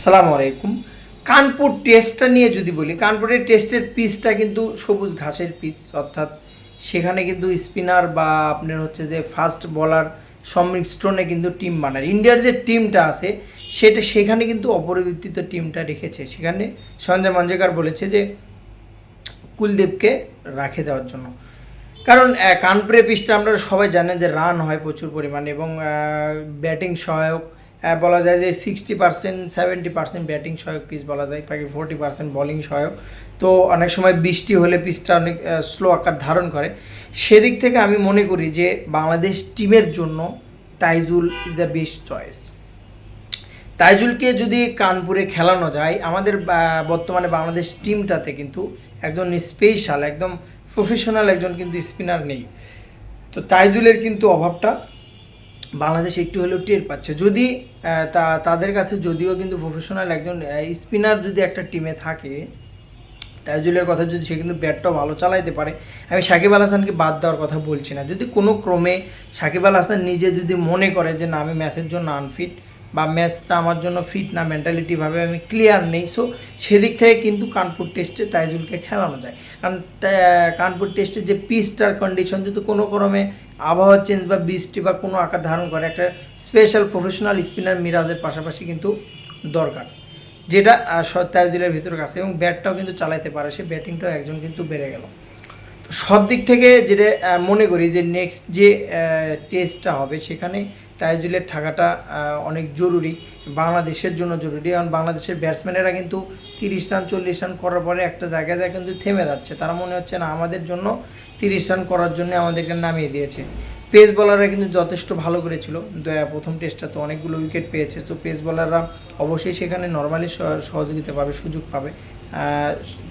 সালাম আলাইকুম। কানপুর টেস্টটা নিয়ে যদি বলি, কানপুরের টেস্টের পিচটা কিন্তু সবুজ ঘাসের পিচ অর্থাৎ সেখানে কিন্তু স্পিনার বা আপনার হচ্ছে যে ফাস্ট বলার সম্মিশ্রণে কিন্তু টিম বানায়। ইন্ডিয়ার যে টিমটা আছে, সেটা সেখানে কিন্তু অপরিবর্তিত টিমটা রেখেছে। সেখানে সঞ্জয় মঞ্জেকার বলেছে যে, কুলদীপকে রাখে দেওয়ার জন্য। কারণ কানপুরের পিচটা আমরা সবাই জানেন যে রান হয় প্রচুর পরিমাণে এবং ব্যাটিং সহায়ক বলা যায় যে sixty percent seventy percent batting সহায়ক পিচ বলা যায়, বাকি ফোর্টি পার্সেন্ট বলিং সহায়ক। তো অনেক সময় বৃষ্টি হলে পিচটা অনেক স্লো আকার ধারণ করে। সেদিক থেকে আমি মনে করি যে বাংলাদেশ টিমের জন্য Taijul is the best choice তাইজুলকে যদি কানপুরে খেলানো যায়, আমাদের বর্তমানে বাংলাদেশ টিমটাতে কিন্তু একজন স্পেশাল একদম প্রফেশনাল একজন কিন্তু স্পিনার নেই। তো তাইজুলের কিন্তু অভাবটা বাংলাদেশ একটু হলেও টের পাচ্ছে। যদি তা, তাদের কাছে যদিও কিন্তু প্রফেশনাল একজন স্পিনার যদি একটা টিমে থাকে তাইজুলের কথা যদি সে কিন্তু ব্যাটটাও ভালো চালাইতে পারে। আমি সাকিব আল হাসানকে বাদ দেওয়ার কথা বলছি না। যদি কোনো ক্রমে সাকিব আল হাসান নিজে যদি মনে করে যে না, আমি ম্যাচের জন্য আনফিট বা ম্যাচটা আমার জন্য ফিট না মেন্টালিটিভাবে আমি ক্লিয়ার নেই। সো সেদিক থেকে কিন্তু কানপুর টেস্টে তাইজুলকে খেলানো যায়। কারণ কানপুর টেস্টে যে পিচটার কন্ডিশন যদি কোনো ক্রমে আবহাওয়া চেঞ্জ বা বৃষ্টি বা কোনো আকার ধারণ করে, একটা স্পেশাল প্রফেশনাল স্পিনার মিরাজের পাশাপাশি কিন্তু দরকার। যেটা তাইজুলের ভিতরে কাছে। এবং ব্যাটটাও কিন্তু চালাইতে পারে। সে ব্যাটিংটাও একজন কিন্তু বেড়ে গেল। সব দিক থেকে যেটা মনে করি যে নেক্সট যে টেস্টটা হবে সেখানে তাইজুলের থাকাটা অনেক জরুরি, বাংলাদেশের জন্য জরুরি। কারণ বাংলাদেশের ব্যাটসম্যানেরা কিন্তু তিরিশ রান চল্লিশ রান করার পরে একটা জায়গায় জায়গায় কিন্তু থেমে যাচ্ছে। তারা মনে হচ্ছে না আমাদের জন্য তিরিশ রান করার জন্য আমাদেরকে নামিয়ে দিয়েছে। পেস বলাররা কিন্তু যথেষ্ট ভালো করেছিল। প্রথম টেস্টটা তো অনেকগুলো উইকেট পেয়েছে। তো পেস বলাররা অবশ্যই সেখানে নর্মালি সহযোগিতা পাবে, সুযোগ পাবে।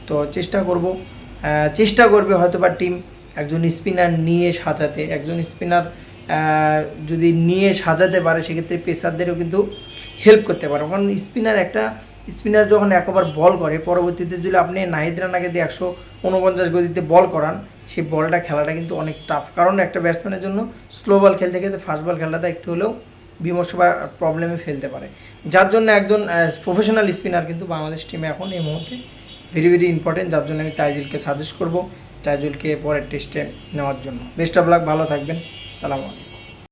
তো চেষ্টা করব চেষ্টা করবে হয়তো বা টিম একজন স্পিনার নিয়ে সাজাতে, একজন স্পিনার যদি নিয়ে সাজাতে পারে, সেক্ষেত্রে পেসারদেরও কিন্তু হেল্প করতে পারে। কারণ স্পিনার একটা, স্পিনার যখন একবার বল করে, পরবর্তীতে যদি আপনি নাহিদ রানাকে দিয়ে একশো উনপঞ্চাশ গতিতে বল করান সেই বলটা খেলাটা কিন্তু অনেক টাফ কারণ একটা ব্যাটসম্যানের জন্য স্লো বল খেলতে খেলতে ফাস্ট বল খেলাটা একটু হলেও বিমর্ষ বা প্রবলেমে ফেলতে পারে। যার জন্য একজন প্রফেশনাল স্পিনার কিন্তু বাংলাদেশ টিমে এখন এই মুহূর্তে ভেরি ভেরি ইম্পর্টেন্ট যার জন্য আমি তাইজুলকে সাজেস্ট করব, তাইজুলকে পরের টেস্টে নেওয়ার জন্য। বেস্ট অফ লাক ভালো থাকবেন। সালাম আলাইকুম।